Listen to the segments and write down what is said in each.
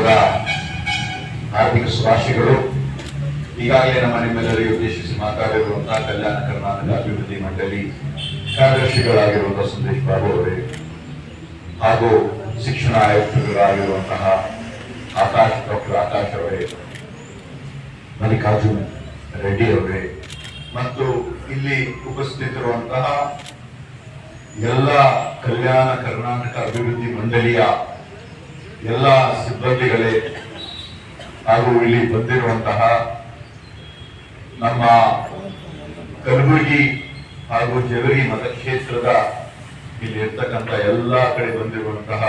ಹಬ್ಬದ ಹಾರ್ದಿಕ ಶುಭಾಶಯಗಳು ಈಗಾಗಲೇ ನಮ್ಮ ನಿಮ್ಮೆಲ್ಲರಿಗೆ ಉದ್ದೇಶಿಸಿ ಮಾತಾಡಿರುವಂತಹ ಕಲ್ಯಾಣ ಕರ್ನಾಟಕ ಅಭಿವೃದ್ಧಿ ಮಂಡಳಿ ಕಾರ್ಯದರ್ಶಿಗಳಾಗಿರುವಂತಹ ಸಂದೇಶ್ ಬಾಬು ಅವರೇ ಹಾಗೂ ಶಿಕ್ಷಣ ಆಯುಕ್ತರಾಗಿರುವಂತಹ ಆಕಾಶ್ ಡಾಕ್ಟರ್ ಆಕಾಶ್ ಅವರೇ, ಮಲ್ಲಿಕಾರ್ಜುನ್ ರೆಡ್ಡಿ ಅವರೇ ಮತ್ತು ಇಲ್ಲಿ ಉಪಸ್ಥಿತರುವಂತಹ ಎಲ್ಲ ಕಲ್ಯಾಣ ಕರ್ನಾಟಕ ಅಭಿವೃದ್ಧಿ ಮಂಡಳಿಯ ಎಲ್ಲ ಸಿಬ್ಬಂದಿಗಳೇ ಹಾಗೂ ಇಲ್ಲಿ ಬಂದಿರುವಂತಹ ನಮ್ಮ ಕಲಬುರಗಿ ಹಾಗೂ ಜವರಿ ಮತಕ್ಷೇತ್ರದ ಇಲ್ಲಿ ಇರ್ತಕ್ಕಂಥ ಎಲ್ಲ ಕಡೆ ಬಂದಿರುವಂತಹ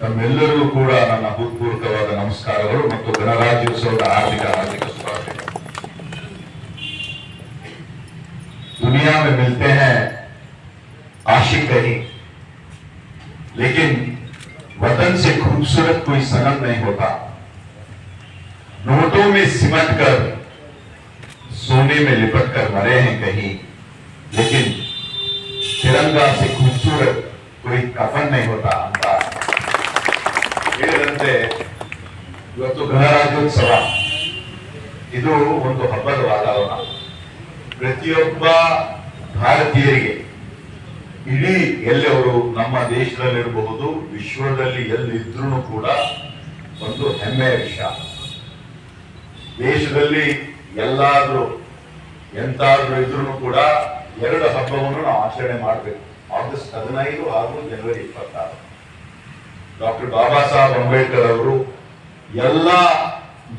ತಮ್ಮೆಲ್ಲರಿಗೂ ಕೂಡ ನನ್ನ ಹೃತ್ಪೂರ್ವಕವಾದ ನಮಸ್ಕಾರಗಳು ಮತ್ತು ಗಣರಾಜ್ಯೋತ್ಸವದ ಹಾರ್ದಿಕ ಹಾರ್ದಿಕ ಶುಭಾಶಯಗಳು दुनिया में मिलते हैं आशिक कहीं लेकिन वतन से खूबसूरत कोई सनम नहीं होता नोटों में सिमट कर सोने में लिपट कर मरे हैं कहीं लेकिन तिरंगा से खूबसूरत कोई कफन नहीं होता ಅಂತ ಹೇಳಿದಂತೆ ಇವತ್ತು ಗಣರಾಜ್ಯೋತ್ಸವ ಇದು ಒಂದು ಹಬ್ಬದ ವಾತಾವರಣ ಪ್ರತಿಯೊಬ್ಬ ಭಾರತೀಯರಿಗೆ ಇಡೀ ಎಲ್ಲಿ ಅವರು ನಮ್ಮ ದೇಶದಲ್ಲಿರಬಹುದು, ವಿಶ್ವದಲ್ಲಿ ಎಲ್ಲಿದ್ರೂ ಕೂಡ ಒಂದು ಹೆಮ್ಮೆಯ ವಿಷಯ. ದೇಶದಲ್ಲಿ ಎಲ್ಲಾದ್ರೂ ಎಂತಾದ್ರೂ ಇದ್ರೂ ಕೂಡ ಎರಡು ಹಬ್ಬವನ್ನು ನಾವು ಆಚರಣೆ ಮಾಡಬೇಕು. ಆಗಸ್ಟ್ ಹದಿನೈದು ಹಾಗೂ ಜನವರಿ ಇಪ್ಪತ್ತಾರು. ಡಾಕ್ಟರ್ ಬಾಬಾ ಸಾಹೇಬ್ ಅಂಬೇಡ್ಕರ್ ಅವರು ಎಲ್ಲ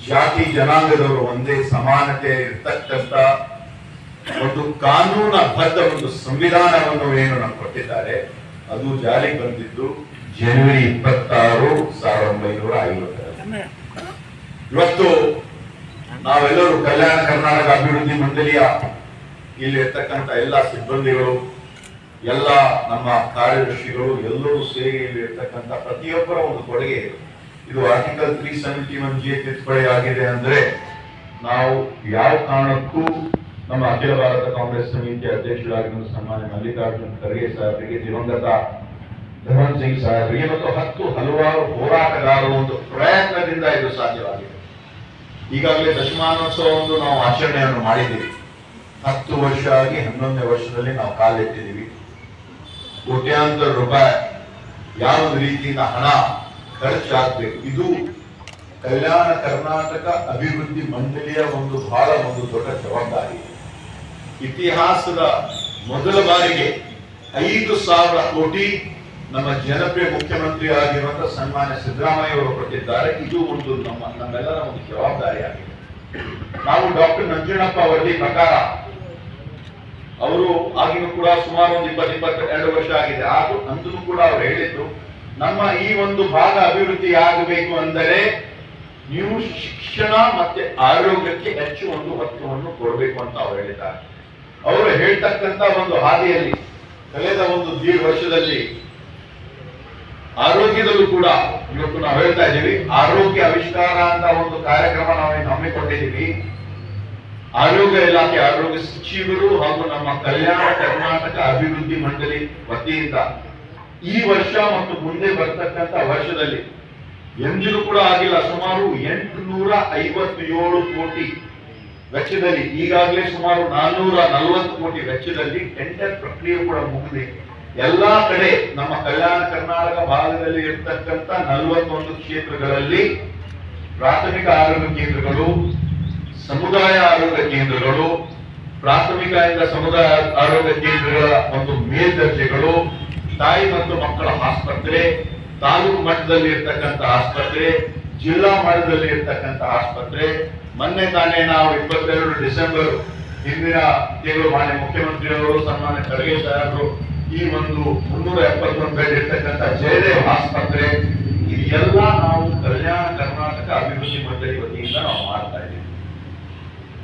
ಜಾತಿ ಜನಾಂಗದವರು ಒಂದೇ ಸಮಾನತೆ ಇರ್ತಕ್ಕಂಥ ಒಂದು ಕಾನೂನಬದ್ಧ ಒಂದು ಸಂವಿಧಾನವನ್ನು ಏನು ನಮ್ಗೆ ಕೊಟ್ಟಿದ್ದಾರೆ ಅದು ಜಾರಿಗೆ ಬಂದಿದ್ದು ಜನವರಿ ಇಪ್ಪತ್ತಾರು ಸಾವಿರದ ಒಂಬೈನೂರ ಐವತ್ತರಲ್ಲಿ. ಇವತ್ತು ನಾವೆಲ್ಲರೂ ಕಲ್ಯಾಣ ಕರ್ನಾಟಕ ಅಭಿವೃದ್ಧಿ ಮಂಡಳಿಯ ಇಲ್ಲಿ ಇರ್ತಕ್ಕಂಥ ಎಲ್ಲ ಸಿಬ್ಬಂದಿಗಳು ಎಲ್ಲ ನಮ್ಮ ಕಾರ್ಯದರ್ಶಿಗಳು ಎಲ್ಲರೂ ಸೇರಿ ಇಲ್ಲಿ ಇರ್ತಕ್ಕಂಥ ಪ್ರತಿಯೊಬ್ಬರ ಒಂದು ಕೊಡುಗೆ ಇದು. Article three seventy one G ತಿದ್ದುಪಡಿ ಆಗಿದೆ ಅಂದ್ರೆ ನಾವು ಯಾವ ಕಾರಣಕ್ಕೂ ನಮ್ಮ ಅಖಿಲ ಭಾರತ ಕಾಂಗ್ರೆಸ್ ಸಮಿತಿ ಅಧ್ಯಕ್ಷರಾಗಿರುವ ಸನ್ಮಾನ್ಯ ಮಲ್ಲಿಕಾರ್ಜುನ್ ಖರ್ಗೆ ಸಾಹೇಬರಿಗೆ ದಿವಂಗತ ಧರ್ಮನ್ ಸಿಂಗ್ ಸಾಹೇಬರಿಗೆ ಮತ್ತು ಹತ್ತು ಹಲವಾರು ಹೋರಾಟಗಾರರು ಒಂದು ಪ್ರಯತ್ನದಿಂದ ಇದು ಸಾಧ್ಯವಾಗಿದೆ. ಈಗಾಗಲೇ ದಶಮಾನೋತ್ಸವವನ್ನು ನಾವು ಆಚರಣೆಯನ್ನು ಮಾಡಿದ್ದೀವಿ. ಹತ್ತು ವರ್ಷ ಆಗಿ ಹನ್ನೊಂದನೇ ವರ್ಷದಲ್ಲಿ ನಾವು ಕಾಲೆತ್ತಿದ್ದೀವಿ. ಕೋಟ್ಯಾಂತರ ರೂಪಾಯಿ ಯಾವ ರೀತಿಯಿಂದ ಹಣ ಖರ್ಚಾಗಬೇಕು? ಇದು ಕಲ್ಯಾಣ ಕರ್ನಾಟಕ ಅಭಿವೃದ್ಧಿ ಮಂಡಳಿಯ ಒಂದು ಬಹಳ ಒಂದು ದೊಡ್ಡ ಜವಾಬ್ದಾರಿ. ಇತಿಹಾಸದ ಮೊದಲ ಬಾರಿಗೆ ಐದು ಸಾವಿರ ಕೋಟಿ ನಮ್ಮ ಜನಪ್ರಿಯ ಮುಖ್ಯಮಂತ್ರಿ ಆಗಿರುವಂತಹ ಸನ್ಮಾನ್ಯ ಸಿದ್ದರಾಮಯ್ಯ ಅವರು ಕೊಟ್ಟಿದ್ದಾರೆ. ಇದು ಒಂದು ನಮ್ಮ ನಮ್ಮೆಲ್ಲರ ಒಂದು ಜವಾಬ್ದಾರಿಯಾಗಿದೆ. ನಾವು ಡಾಕ್ಟರ್ ನಂಜುಣಪ್ಪ ವರದಿ ಪ್ರಕಾರ ಅವರು ಆಗಿನೂ ಕೂಡ ಸುಮಾರು ಒಂದು ಇಪ್ಪತ್ತು, ಇಪ್ಪತ್ತೆರಡು ವರ್ಷ ಆಗಿದೆ. ಆದ್ರೂ ಅಂದೂ ಕೂಡ ಅವ್ರು ಹೇಳಿದ್ದು, ನಮ್ಮ ಈ ಒಂದು ಭಾಗ ಅಭಿವೃದ್ಧಿ ಆಗಬೇಕು ಅಂದರೆ ನೀವು ಶಿಕ್ಷಣ ಮತ್ತೆ ಆರೋಗ್ಯಕ್ಕೆ ಹೆಚ್ಚು ಒಂದು ಹತ್ತುವನ್ನು ಕೊಡಬೇಕು ಅಂತ ಅವ್ರು ಹೇಳಿದ್ದಾರೆ. ಅವರು ಹೇಳ್ತಕ್ಕಂತ ಒಂದು ಹಾದಿಯಲ್ಲಿ, ಕಳೆದ ಒಂದು ದೀಡ್ ವರ್ಷದಲ್ಲಿ ಆರೋಗ್ಯದಲ್ಲೂ ಕೂಡ ಇವತ್ತು ನಾವು ಹೇಳ್ತಾ ಇದ್ದೀವಿ, ಆರೋಗ್ಯ ಆವಿಷ್ಕಾರ ಅಂತ ಒಂದು ಕಾರ್ಯಕ್ರಮ ನಾವು ಹಮ್ಮಿಕೊಂಡಿದ್ದೀವಿ. ಆರೋಗ್ಯ ಇಲಾಖೆ ಆರೋಗ್ಯ ಸಚಿವರು ಹಾಗೂ ನಮ್ಮ ಕಲ್ಯಾಣ ಕರ್ನಾಟಕ ಅಭಿವೃದ್ಧಿ ಮಂಡಳಿ ವತಿಯಿಂದ ಈ ವರ್ಷ ಮತ್ತು ಮುಂದೆ ಬರ್ತಕ್ಕಂಥ ವರ್ಷದಲ್ಲಿ ಎಂದಿಗೂ ಕೂಡ ಆಗಿಲ್ಲ, ಸುಮಾರು ಎಂಟುನೂರ ಐವತ್ತೇಳು ಕೋಟಿ ವೆಚ್ಚದಲ್ಲಿ ಈಗಾಗಲೇ ಸುಮಾರು ನಾನ್ನೂರ ನಲವತ್ತು ಕೋಟಿ ವೆಚ್ಚದಲ್ಲಿ ಟೆಂಡರ್ ಪ್ರಕ್ರಿಯೆ ಕೂಡ ಮುಗಿದೆ ಎಲ್ಲಾ ಕಡೆ ನಮ್ಮ ಕಲ್ಯಾಣ ಕರ್ನಾಟಕ ಭಾಗದಲ್ಲಿ ಇರತಕ್ಕಂತ ನಲವತ್ತೊಂದು ಕ್ಷೇತ್ರಗಳಲ್ಲಿ ಪ್ರಾಥಮಿಕ ಆರೋಗ್ಯ ಕೇಂದ್ರಗಳು, ಸಮುದಾಯ ಆರೋಗ್ಯ ಕೇಂದ್ರಗಳು ಪ್ರಾಥಮಿಕದಿಂದ ಸಮುದಾಯ ಆರೋಗ್ಯ ಕೇಂದ್ರಗಳ ಒಂದು ಮೇಲ್ದರ್ಜೆಗಳು, ತಾಯಿ ಮತ್ತು ಮಕ್ಕಳ ಆಸ್ಪತ್ರೆ, ತಾಲೂಕು ಮಟ್ಟದಲ್ಲಿ ಇರ್ತಕ್ಕಂಥ ಆಸ್ಪತ್ರೆ, ಜಿಲ್ಲಾ ಮಟ್ಟದಲ್ಲಿ ಇರ್ತಕ್ಕಂಥ ಆಸ್ಪತ್ರೆ ಮೊನ್ನೆ ತಾನೇ ನಾವು ಇಪ್ಪತ್ತೆರಡು ಡಿಸೆಂಬರ್ ಹಿಂದಿನ ತಿಂಗಳು ಮಾನ್ಯ ಮುಖ್ಯಮಂತ್ರಿಯವರು, ಸನ್ಮಾನ್ಯ ಖರ್ಗೆ ಸಾಹೇಬರು, ಈ ಒಂದು ಮುನ್ನೂರ ಎಪ್ಪತ್ತೊಂದು ಬೆಡ್ ಇರ್ತಕ್ಕಂಥ ಜಯದೇವ್ ಆಸ್ಪತ್ರೆ ಇದೆಲ್ಲ ನಾವು ಕಲ್ಯಾಣ ಕರ್ನಾಟಕ ಅಭಿವೃದ್ಧಿ ಮಂಡಳಿ ವತಿಯಿಂದ ನಾವು ಮಾಡ್ತಾ ಇದ್ದೀವಿ.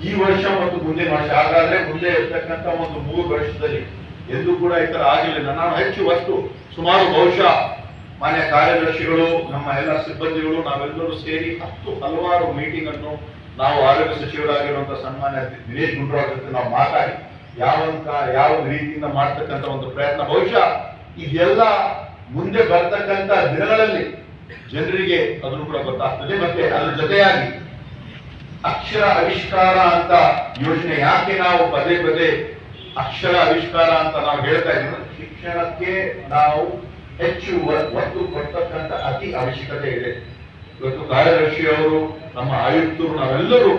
ಈ ವರ್ಷ ಮತ್ತು ಮುಂದಿನ ವರ್ಷ, ಹಾಗಾದ್ರೆ ಮುಂದೆ ಇರ್ತಕ್ಕಂಥ ಒಂದು ಮೂರು ವರ್ಷದಲ್ಲಿ ಎಂದೂ ಕೂಡ ಈ ತರ ಆಗಿರಲಿಲ್ಲ ನಾವು ಹೆಚ್ಚು ವಸ್ತು ಸುಮಾರು ಬಹುಶಃ ಮಾನ್ಯ ಕಾರ್ಯದರ್ಶಿಗಳು, ನಮ್ಮ ಎಲ್ಲ ಸಿಬ್ಬಂದಿಗಳು, ನಾವೆಲ್ಲರೂ ಸೇರಿ ಹತ್ತು ಹಲವಾರು ಮೀಟಿಂಗ್ ಅನ್ನು ನಾವು ಆರೋಗ್ಯ ಸಚಿವರಾಗಿರುವಂತಹ ಸನ್ಮಾನ್ಯ ದಿನೇಶ್ ಗುಂಡೂರಾವ್ ಜೊತೆ ನಾವು ಮಾತಾಡಿ ಯಾವಂತ, ಯಾವ ರೀತಿಯಿಂದ ಮಾಡ್ತಕ್ಕಂಥ ಒಂದು ಪ್ರಯತ್ನ, ಬಹುಶಃ ಇದೆಲ್ಲ ಮುಂದೆ ಬರ್ತಕ್ಕಂಥ ದಿನಗಳಲ್ಲಿ ಜನರಿಗೆ ಅದನ್ನು ಕೂಡ ಗೊತ್ತಾಗ್ತದೆ, ಮತ್ತೆ ಅದ್ರ ಜೊತೆಯಾಗಿ ಅಕ್ಷರ ಆವಿಷ್ಕಾರ ಅಂತ ಯೋಜನೆ ಯಾಕೆ ನಾವು ಪದೇ ಪದೇ ಅಕ್ಷರ ಆವಿಷ್ಕಾರ ಅಂತ ನಾವು ಹೇಳ್ತಾ ಇದ್ದೀವಿ ಶಿಕ್ಷಣಕ್ಕೆ ನಾವು ಹೆಚ್ಚು ಒತ್ತು ಕೊಡ್ತಕ್ಕಂಥ ಅತಿ ಅವಶ್ಯಕತೆ ಇದೆ. ಇವತ್ತು ಕಾರ್ಯದರ್ಶಿ ಅವರು, ನಮ್ಮ ಆಯುಕ್ತರು, ನಾವೆಲ್ಲರೂ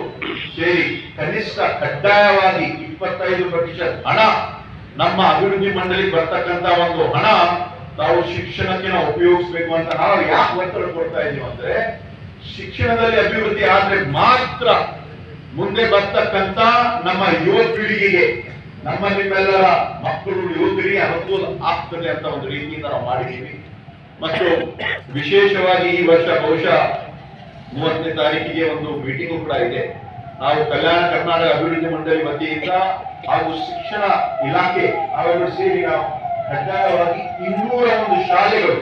ಸೇರಿ ಕನಿಷ್ಠ ಕಡ್ಡಾಯವಾಗಿ ಇಪ್ಪತ್ತೈದು ಪ್ರತಿಶತ ಹಣ ನಮ್ಮ ಅಭಿವೃದ್ಧಿ ಮಂಡಳಿ ಬರ್ತಕ್ಕಂತ ಒಂದು ಹಣ ನಾವು ಶಿಕ್ಷಣಕ್ಕೆ ನಾವು ಉಪಯೋಗಿಸ್ಬೇಕು ಅಂತ ನಾವು ಯಾಕೆ ಒತ್ತಡ ಕೊಡ್ತಾ ಇದೀವಿ ಅಂದ್ರೆ, ಶಿಕ್ಷಣದಲ್ಲಿ ಅಭಿವೃದ್ಧಿ ಆದ್ರೆ ಮಾತ್ರ ಮುಂದೆ ಬರ್ತಕ್ಕಂತ ನಮ್ಮ ಯುವ ಪೀಳಿಗೆಗೆ, ನಮ್ಮ ನಿಮ್ಮೆಲ್ಲರ ಮಕ್ಕಳು, ಯುವಕರಿಗೆ ಅನುಕೂಲ ಆಗ್ತದೆ ಅಂತ ಒಂದು ರೀತಿಯಿಂದ ನಾವು ಮಾಡಿದ್ದೀವಿ. ಮತ್ತು ವಿಶೇಷವಾಗಿ ಈ ವರ್ಷ ಬಹುಶಃ ಮೂವತ್ತನೇ ತಾರೀಕಿಗೆ ಒಂದು ಮೀಟಿಂಗ್ ಕೂಡ ಇದೆ. ನಾವು ಕಲ್ಯಾಣ ಕರ್ನಾಟಕ ಅಭಿವೃದ್ಧಿ ಮಂಡಳಿ ವತಿಯಿಂದ ಹಾಗೂ ಶಿಕ್ಷಣ ಇಲಾಖೆ ಅವರು ಸೇರಿ ನಾವು ಕಡ್ಡಾಯವಾಗಿ ಇನ್ನೂರ ಒಂದು ಶಾಲೆಗಳು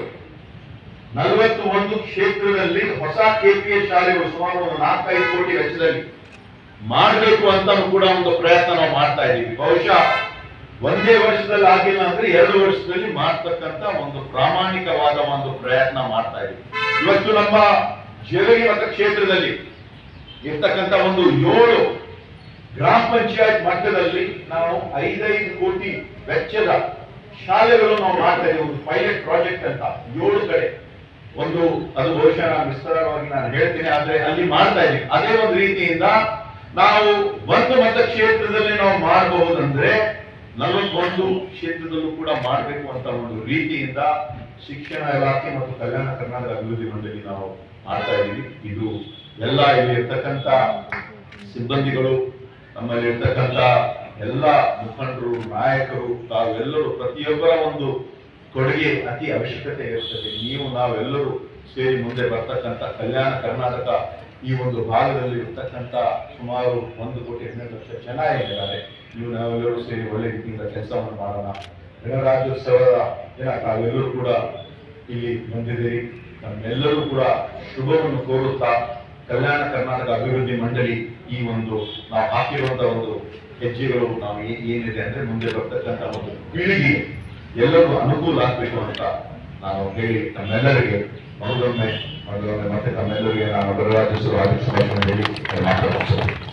ನಲವತ್ತು ಒಂದು ಕ್ಷೇತ್ರದಲ್ಲಿ ಹೊಸ ಕೆಪಿಎ ಶಾಲೆಗಳು ಸುಮಾರು ಒಂದು ನಾಲ್ಕೈದು ಕೋಟಿ ವೆಚ್ಚದಲ್ಲಿ ಮಾಡಬೇಕು ಅಂತ ಕೂಡ ಒಂದು ಪ್ರಯತ್ನ ನಾವು ಮಾಡ್ತಾ ಇದ್ದೀವಿ. ಬಹುಶಃ ಒಂದೇ ವರ್ಷದಲ್ಲಿ ಆಗಿಲ್ಲ ಅಂದ್ರೆ ಎರಡು ವರ್ಷದಲ್ಲಿ ಮಾಡ್ತಕ್ಕಂತ ಒಂದು ಪ್ರಾಮಾಣಿಕವಾದ ಒಂದು ಪ್ರಯತ್ನ ಮಾಡ್ತಾ ಇದ್ದೀವಿ. ಇವತ್ತು ನಮ್ಮ ಜೇವಗಿ ಮತ ಕ್ಷೇತ್ರದಲ್ಲಿ ಇರ್ತಕ್ಕಂತ ಒಂದು ಏಳು ಗ್ರಾಮ ಪಂಚಾಯತ್ ಮಟ್ಟದಲ್ಲಿ ನಾವು ಐದೈದು ಕೋಟಿ ವೆಚ್ಚದ ಶಾಲೆಗಳು ನಾವು ಮಾಡ್ತಾ ಇದ್ದೀವಿ. ಒಂದು ಪೈಲಟ್ ಪ್ರಾಜೆಕ್ಟ್ ಅಂತ ಏಳು ಕಡೆ. ಒಂದು ಅದು ಬಹುಶಃ ವಿಸ್ತಾರವಾಗಿ ನಾನು ಹೇಳ್ತೀನಿ, ಆದ್ರೆ ಅಲ್ಲಿ ಮಾಡ್ತಾ ಇದ್ದೀವಿ. ಅದೇ ಒಂದು ರೀತಿಯಿಂದ ನಾವು ಒಂದು ಮತಕ್ಷೇತ್ರದಲ್ಲಿ ನಾವು ಮಾಡಬಹುದಂದ್ರೆ ನಲವತ್ತೊಂದು ಕ್ಷೇತ್ರದಲ್ಲೂ ಕೂಡ ಮಾಡಬೇಕು ಅಂತ ಒಂದು ರೀತಿಯಿಂದ ಶಿಕ್ಷಣ ಇಲಾಖೆ ಮತ್ತು ಕಲ್ಯಾಣ ಕರ್ನಾಟಕ ಅಭಿವೃದ್ಧಿ ಮಂಡಳಿ ನಾವು ಮಾಡ್ತಾ ಇದ್ದೀವಿ. ಇದು ಎಲ್ಲ ಇಲ್ಲಿ ಇರ್ತಕ್ಕಂಥ ಸಿಬ್ಬಂದಿಗಳು, ನಮ್ಮಲ್ಲಿ ಇರ್ತಕ್ಕಂಥ ಎಲ್ಲ ಮುಖಂಡರು, ನಾಯಕರು ತಾವೆಲ್ಲರೂ ಪ್ರತಿಯೊಬ್ಬರ ಒಂದು ಕೊಡುಗೆ ಅತಿ ಅವಶ್ಯಕತೆ ಇರುತ್ತದೆ ನೀವು ನಾವೆಲ್ಲರೂ ಸೇರಿ ಮುಂದೆ ಬರ್ತಕ್ಕಂಥ ಕಲ್ಯಾಣ ಕರ್ನಾಟಕ ಈ ಒಂದು ಭಾಗದಲ್ಲಿ ಇರ್ತಕ್ಕಂಥ ಸುಮಾರು ಒಂದು ಕೋಟಿ ಹನ್ನೆರಡು ಲಕ್ಷ ಜನ ಏನಿದ್ದಾರೆ ನೀವು ನಾವೆಲ್ಲರೂ ಸೇರಿ ಒಳ್ಳೆ ರೀತಿಯಿಂದ ಕೆಲಸವನ್ನು ಮಾಡೋಣ. ಗಣರಾಜ್ಯೋತ್ಸವದ ದಿನ ತಾವೆಲ್ಲರೂ ಕೂಡ ಇಲ್ಲಿ ಬಂದಿದ್ದೀರಿ. ನಮ್ಮೆಲ್ಲರೂ ಕೂಡ ಶುಭವನ್ನು ಕೋರುತ್ತಾ ಕಲ್ಯಾಣ ಕರ್ನಾಟಕ ಅಭಿವೃದ್ಧಿ ಮಂಡಳಿ ಈ ಒಂದು ನಾವು ಹಾಕಿರುವಂತಹ ಒಂದು ಹೆಜ್ಜೆಗಳು ನಾವು ಏನಿದೆ ಅಂದ್ರೆ ಮುಂದೆ ಬರ್ತಕ್ಕಂಥ ಒಂದು ಪೀಳಿಗೆ. ಎಲ್ಲರೂ ಅನುಕೂಲ ಆಗ್ಬೇಕು ಅಂತ ನಾನು ಹೇಳಿ ತಮ್ಮೆಲ್ಲರಿಗೆ ಮೊದಲೊಮ್ಮೆ ಮೊದಲೊಮ್ಮೆ ಮತ್ತೆ ತಮ್ಮೆಲ್ಲರಿಗೆ ನಾನು ಗಣರಾಜ್ಯೋತ್ಸವ ಆದೇಶ ಹೇಳಿ ಮಾತಾಡ್ತೀನಿ